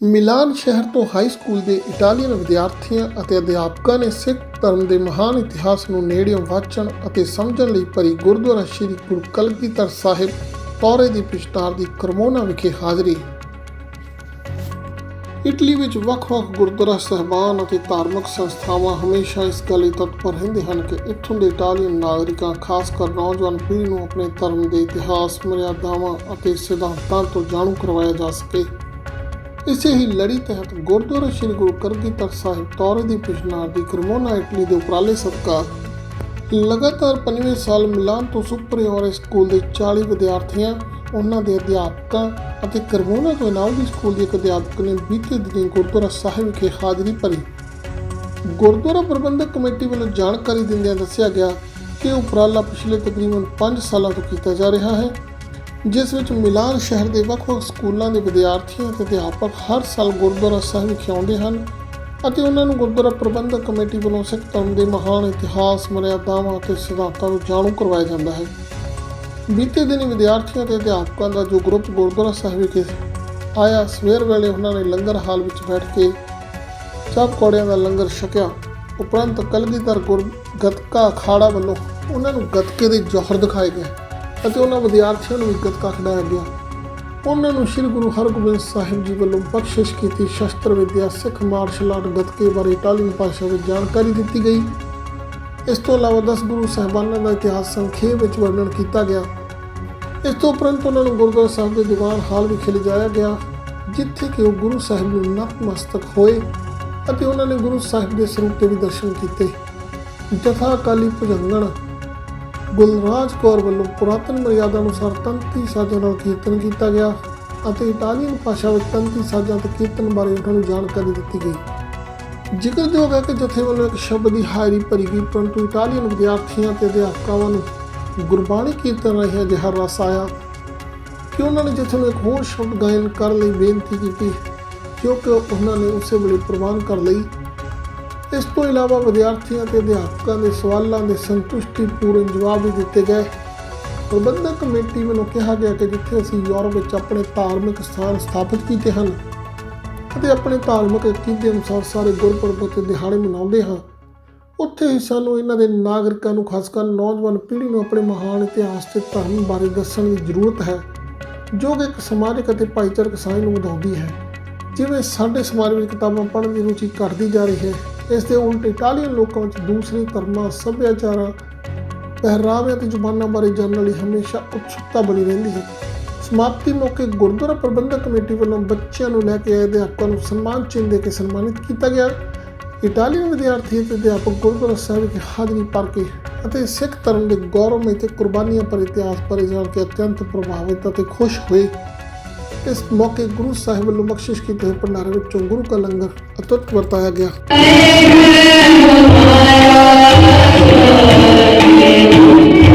ਮਿਲਾਨ ਸ਼ਹਿਰ ਤੋਂ high school ਦੇ ਇਟਾਲੀਅਨ ਵਿਦਿਆਰਥੀਆਂ ਅਤੇ ਅਧਿਆਪਕਾਂ ਨੇ ਸਿੱਖ ਧਰਮ ਦੇ ਮਹਾਨ ਇਤਿਹਾਸ ਨੂੰ ਨੇੜਿਓਂ ਵਾਚਣ ਅਤੇ ਸਮਝਣ ਲਈ ਭਰੀ ਗੁਰਦੁਆਰਾ ਸ੍ਰੀ ਗੁਰੂ ਕਲਗੀਧਰ ਸਾਹਿਬ ਤੌਰੇ ਦੀ ਪਿਛਤਾਰ ਦੀ ਕਰਮੋਨਾ ਵਿਖੇ ਹਾਜ਼ਰੀ। ਇਟਲੀ ਵਿੱਚ ਵੱਖ-ਵੱਖ ਗੁਰਦੁਆਰਾ ਸਹਿਬਾਨ ਅਤੇ ਧਾਰਮਿਕ ਸੰਸਥਾਵਾਂ ਹਮੇਸ਼ਾ ਇਸ ਗੱਲ ਲਈ ਤਤਪਰ ਰਹਿੰਦੇ ਹਨ ਕਿ ਇੱਥੋਂ ਦੇ ਇਟਾਲੀਅਨ ਨਾਗਰਿਕਾਂ, ਖਾਸ ਕਰ ਨੌਜਵਾਨ ਪੀੜ੍ਹੀ ਨੂੰ ਆਪਣੇ ਧਰਮ ਦੇ ਇਤਿਹਾਸ, ਮਰਿਆਦਾਵਾਂ ਅਤੇ ਸਿਧਾਂਤਾਂ ਤੋਂ ਜਾਣੂ ਕਰਵਾਇਆ ਜਾ ਸਕੇ। ਇਸੇ ਹੀ ਲੜੀ ਤਹਿਤ ਗੁਰਦੁਆਰਾ ਸ੍ਰੀ ਗੁਰੂ ਕਰਗੀਧਰ ਸਾਹਿਬ ਤੌਰੇ ਦੀ ਪਿਸ਼ਨਾਰ ਦੀ ਕਰਮੋਨਾ ਇਟਲੀ ਦੇ ਉਪਰਾਲੇ ਸਦਕਾ ਲਗਾਤਾਰ ਪੰਜਵੇਂ ਸਾਲ ਮਿਲਾਨ ਤੋਂ ਸੁਪਰੀਓਰ ਸਕੂਲ ਦੇ 40 ਵਿਦਿਆਰਥੀਆਂ, ਉਹਨਾਂ ਦੇ ਅਧਿਆਪਕਾਂ ਅਤੇ ਕਰਮੋਨਾ ਤੋਂ ਇਨਾਮੀ ਸਕੂਲ ਦੇ ਇੱਕ ਅਧਿਆਪਕ ਨੇ ਬੀਤੇ ਦਿਨੀ ਗੁਰਦੁਆਰਾ ਸਾਹਿਬ ਵਿਖੇ ਹਾਜ਼ਰੀ ਭਰੀ। ਗੁਰਦੁਆਰਾ ਪ੍ਰਬੰਧਕ ਕਮੇਟੀ ਵੱਲੋਂ ਜਾਣਕਾਰੀ ਦਿੰਦਿਆਂ ਦੱਸਿਆ ਗਿਆ ਕਿ ਉਪਰਾਲਾ ਪਿਛਲੇ ਤਕਰੀਬਨ 5 ਸਾਲਾਂ ਤੋਂ ਕੀਤਾ ਜਾ ਰਿਹਾ ਹੈ। ਜਿਸ ਵਿੱਚ ਮਿਲਾਨ ਸ਼ਹਿਰ ਦੇ ਵੱਖ-ਵੱਖ ਸਕੂਲਾਂ ਦੇ ਵਿਦਿਆਰਥੀਆਂ ਅਤੇ ਅਧਿਆਪਕ ਹਰ ਸਾਲ ਗੁਰਦੁਆਰਾ ਸਾਹਿਬ ਵਿਖੇ ਆਉਂਦੇ ਹਨ ਅਤੇ ਉਹਨਾਂ ਨੂੰ ਗੁਰਦੁਆਰਾ ਪ੍ਰਬੰਧਕ ਕਮੇਟੀ ਵੱਲੋਂ ਸਿੱਖ ਧਰਮ ਦੇ ਮਹਾਨ ਇਤਿਹਾਸ ਮਰਿਆਦਾਵਾਂ ਅਤੇ ਸਿਧਾਂਤਾਂ ਨੂੰ ਜਾਣੂ ਕਰਵਾਇਆ ਜਾਂਦਾ ਹੈ। ਬੀਤੇ ਦਿਨੀ ਵਿਦਿਆਰਥੀਆਂ ਅਤੇ ਅਧਿਆਪਕਾਂ ਦਾ ਜੋ ਗਰੁੱਪ ਗੁਰਦੁਆਰਾ ਸਾਹਿਬ ਵਿਖੇ ਆਇਆ, ਸਵੇਰ ਵੇਲੇ ਉਹਨਾਂ ਨੇ ਲੰਗਰ ਹਾਲ ਵਿੱਚ ਬੈਠ ਕੇ ਚਾਹ ਪਕੌੜਿਆਂ ਦਾ ਲੰਗਰ ਛਕਿਆ। ਉਪਰੰਤ ਕਲਗੀਧਰ ਗੁਰ ਗਤਕਾ ਅਖਾੜਾ ਵੱਲੋਂ ਉਹਨਾਂ ਨੂੰ ਗਤਕੇ ਦੇ ਜੋਹਰ ਦਿਖਾਏ ਗਏ। ਅਤੇ ਉਹਨਾਂ ਵਿਦਿਆਰਥੀਆਂ ਨੂੰ ਵੀ ਗਤਕਾ ਖਿਡਾਇਆ ਗਿਆ ਉਹਨਾਂ ਨੂੰ ਸ੍ਰੀ ਗੁਰੂ ਹਰਗੋਬਿੰਦ ਸਾਹਿਬ ਜੀ ਵੱਲੋਂ ਬਖਸ਼ਿਸ਼ ਕੀਤੀ ਸ਼ਸਤਰ ਵਿਦਿਆ, ਸਿੱਖ ਮਾਰਸ਼ਲ ਆਰਟ, ਗੱਤਕੇ ਬਾਰੇ ਇਟਾਲੀਅਨ ਭਾਸ਼ਾ ਵਿੱਚ ਜਾਣਕਾਰੀ ਦਿੱਤੀ ਗਈ। ਇਸ ਤੋਂ ਇਲਾਵਾ 10 ਗੁਰੂ ਸਾਹਿਬਾਨਾਂ ਦਾ ਇਤਿਹਾਸ ਸੰਖੇਪ ਵਿੱਚ ਵਰਣਨ ਕੀਤਾ ਗਿਆ। ਇਸ ਤੋਂ ਉਪਰੰਤ ਉਹਨਾਂ ਨੂੰ ਗੁਰਦੁਆਰਾ ਸਾਹਿਬ ਦੇ ਦੀਵਾਨ ਹਾਲ ਵਿਖੇ ਲਿਜਾਇਆ ਗਿਆ, ਜਿੱਥੇ ਕਿ ਉਹ ਗੁਰੂ ਸਾਹਿਬ ਨੂੰ ਨਤਮਸਤਕ ਹੋਏ ਅਤੇ ਉਹਨਾਂ ਨੇ ਗੁਰੂ ਸਾਹਿਬ ਦੇ ਸਰੂਪ ਦੇ ਵੀ ਦਰਸ਼ਨ ਕੀਤੇ। ਜਥਾ ਅਕਾਲੀ ਭੁਜੰਗਣ ਗੁਲਰਾਜ ਕੌਰ ਵੱਲੋਂ ਪੁਰਾਤਨ ਮਰਿਆਦਾ ਅਨੁਸਾਰ ਤੰਤੀ ਸਾਜ਼ਾਂ ਨਾਲ ਕੀਰਤਨ ਕੀਤਾ ਗਿਆ ਅਤੇ ਇਟਾਲੀਅਨ ਭਾਸ਼ਾ ਵਿੱਚ ਤੰਤੀ ਸਾਜ਼ਾਂ ਤੇ ਕੀਰਤਨ ਬਾਰੇ ਉਹਨਾਂ ਨੂੰ ਜਾਣਕਾਰੀ ਦਿੱਤੀ ਗਈ। ਜ਼ਿਕਰਯੋਗ ਹੈ ਕਿ ਜਥੇ ਵੱਲੋਂ ਇੱਕ ਸ਼ਬਦ ਦੀ ਹਾਜ਼ਰੀ ਭਰੀ ਗਈ, ਪਰੰਤੂ ਇਟਾਲੀਅਨ ਵਿਦਿਆਰਥੀਆਂ ਤੇ ਅਧਿਆਪਕਾਂ ਨੂੰ ਗੁਰਬਾਣੀ ਕੀਰਤਨ ਰਾਹੀਂ ਅਜਿਹਾ ਰਸ ਆਇਆ ਕਿ ਉਹਨਾਂ ਨੇ ਜਥੇ ਨੂੰ ਇੱਕ ਹੋਰ ਸ਼ਬਦ ਗਾਇਨ ਕਰਨ ਲਈ ਬੇਨਤੀ ਕੀਤੀ, ਕਿਉਂਕਿ ਉਹਨਾਂ ਨੇ ਉਸੇ ਵੇਲੇ ਪ੍ਰਵਾਨ ਕਰ ਲਈ। ਇਸ ਤੋਂ ਇਲਾਵਾ ਵਿਦਿਆਰਥੀਆਂ ਤੇ ਅਧਿਆਪਕਾਂ ਦੇ ਸਵਾਲਾਂ ਦੇ ਸੰਤੁਸ਼ਟੀਪੂਰਨ ਜਵਾਬ ਵੀ ਦਿੱਤੇ ਗਏ। ਪ੍ਰਬੰਧਕ ਕਮੇਟੀ ਵੱਲੋਂ ਕਿਹਾ ਗਿਆ ਕਿ ਜਿੱਥੇ ਅਸੀਂ ਯੂਰਪ ਵਿੱਚ ਆਪਣੇ ਧਾਰਮਿਕ ਸਥਾਨ ਸਥਾਪਿਤ ਕੀਤੇ ਹਨ ਅਤੇ ਆਪਣੇ ਧਾਰਮਿਕ ਅਕੀਦੇ ਅਨੁਸਾਰ ਸਾਰੇ ਗੁਰਪੁਰਬ ਅਤੇ ਦਿਹਾੜੇ ਮਨਾਉਂਦੇ ਹਾਂ, ਉੱਥੇ ਹੀ ਸਾਨੂੰ ਇਹਨਾਂ ਦੇ ਨਾਗਰਿਕਾਂ ਨੂੰ, ਖਾਸ ਕਰ ਨੌਜਵਾਨ ਪੀੜ੍ਹੀ ਨੂੰ ਆਪਣੇ ਮਹਾਨ ਇਤਿਹਾਸ ਤੇ ਧਰਮ ਬਾਰੇ ਦੱਸਣ ਦੀ ਜ਼ਰੂਰਤ ਹੈ, ਜੋ ਕਿ ਇੱਕ ਸਮਾਜਿਕ ਅਤੇ ਭਾਈਚਾਰਕ ਸਾਂਝ ਨੂੰ ਵਧਾਉਂਦੀ ਹੈ। ਜਿਵੇਂ ਸਾਡੇ ਸਮਾਜ ਵਿੱਚ ਕਿਤਾਬਾਂ ਪੜ੍ਹਨ ਦੀ ਰੁਚੀ ਘਟਦੀ ਜਾ ਰਹੀ ਹੈ ਇਸ ਦੇ ਉਲਟ ਇਟਾਲੀਅਨ ਲੋਕਾਂ ਵਿੱਚ ਦੂਸਰੇ ਧਰਮਾਂ, ਸੱਭਿਆਚਾਰਾਂ, ਪਹਿਰਾਵੇ ਅਤੇ ਜ਼ੁਬਾਨਾਂ ਬਾਰੇ ਜਾਣਨ ਲਈ ਹਮੇਸ਼ਾ ਉਤਸੁਕਤਾ ਬਣੀ ਰਹਿੰਦੀ ਹੈ। ਸਮਾਪਤੀ ਮੌਕੇ ਗੁਰਦੁਆਰਾ ਪ੍ਰਬੰਧਕ ਕਮੇਟੀ ਵੱਲੋਂ ਬੱਚਿਆਂ ਨੂੰ ਲੈ ਕੇ ਆਏ ਅਧਿਆਪਕਾਂ ਨੂੰ ਸਨਮਾਨ ਚਿੰਨ੍ਹ ਦੇ ਕੇ ਸਨਮਾਨਿਤ ਕੀਤਾ ਗਿਆ। ਇਟਾਲੀਅਨ ਵਿਦਿਆਰਥੀ ਅਤੇ ਅਧਿਆਪਕ ਗੁਰਦੁਆਰਾ ਸਾਹਿਬ ਵਿਖੇ ਹਾਜ਼ਰੀ ਭਰ ਕੇ ਅਤੇ ਸਿੱਖ ਧਰਮ ਦੇ ਗੌਰਵਮਈ ਤੇ ਕੁਰਬਾਨੀਆਂ ਪਰ ਇਤਿਹਾਸ ਬਾਰੇ ਜਾਣ ਕੇ ਅਤਿਅੰਤ ਪ੍ਰਭਾਵਿਤ ਅਤੇ ਖੁਸ਼ ਹੋਏ। ਇਸ ਮੌਕੇ ਗੁਰੂ ਸਾਹਿਬ ਵੱਲੋਂ ਬਖਸ਼ਿਸ਼ ਕੀਤੇ ਹੋਏ ਭੰਡਾਰੇ ਵਿੱਚੋਂ ਗੁਰੂ ਕਾ ਲੰਗਰ ਅਤੁੱਟ ਵਰਤਾਇਆ ਗਿਆ Thank